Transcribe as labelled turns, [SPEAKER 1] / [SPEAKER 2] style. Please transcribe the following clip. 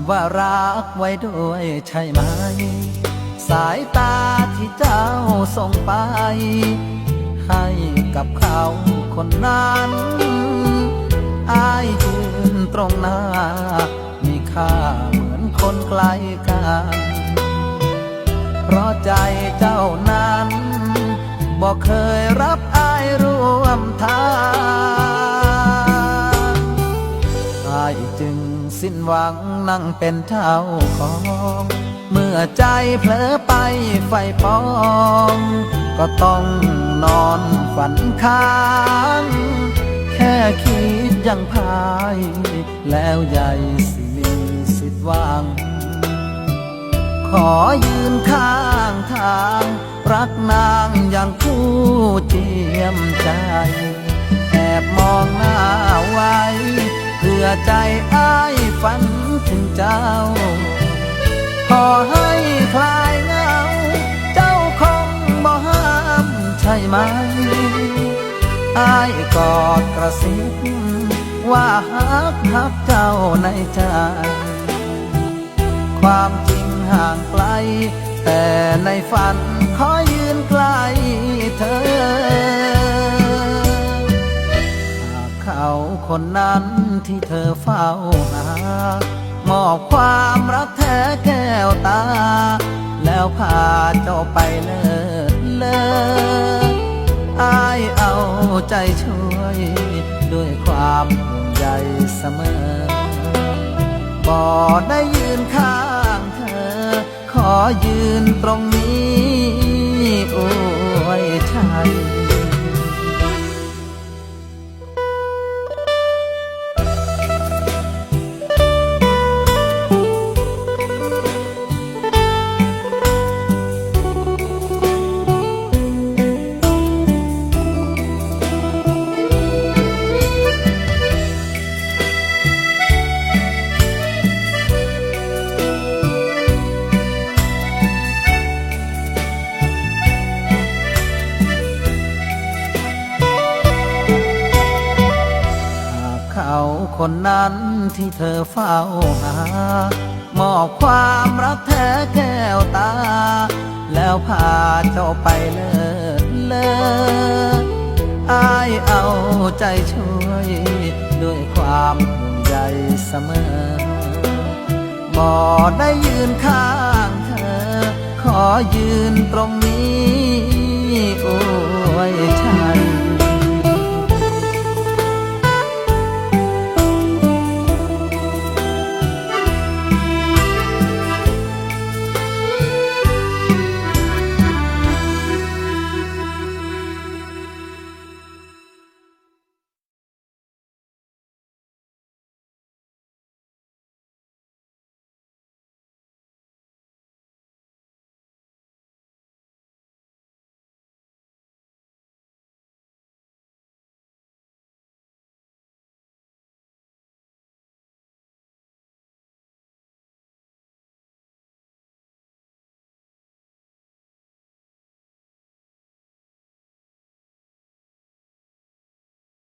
[SPEAKER 1] ำว่ารักไว้ด้วยใช่ไหม สายตาที่เจ้าส่งไป ให้กับเขาคนนั้นอายยืนตรงหน้า มีค่าเหมือนคนไกลกัน เพราะใจเจ้านั้นบอกเคยรับ สิ้นหวังนั่งเป็นเจ้าของ เมื่อใจเผลอไปไฟปอง ก็ต้องนอนฝันค้าง แค่คิดยังพาย แล้วใหญ่สิมีสิทธิ์วาง ขอยืนข้างทาง รักนางอย่างผู้เจียมใจ แอบมองหน้าไว้ เพื่อใจอ้ายฝันถึงเจ้า ขอให้คลายเหงา เจ้าคงบ่ห้ามใช่ไหมอายกอดกระซิบว่าฮักฮักเจ้าในใจ ความจริงห่างไกลแต่ในฝัน คนนั้นที่เธอเฝ้าหามอบความรักแท้แก้วตา แล้วพาเจ้าไปเลิศเลิศอายเอาใจช่วย ด้วยความห่วงใยเสมอบ่ได้ยืนข้างเธอ ขอยืนตรง คนนั้นที่เธอเฝ้าหามอบความรักแท้แก้วตา แล้วพาเจ้าไปเลิศเลิศอายเอาใจช่วย ด้วยความห่วงใยเสมอบ่ได้ยืนข้างเธอ ขอยืนตรง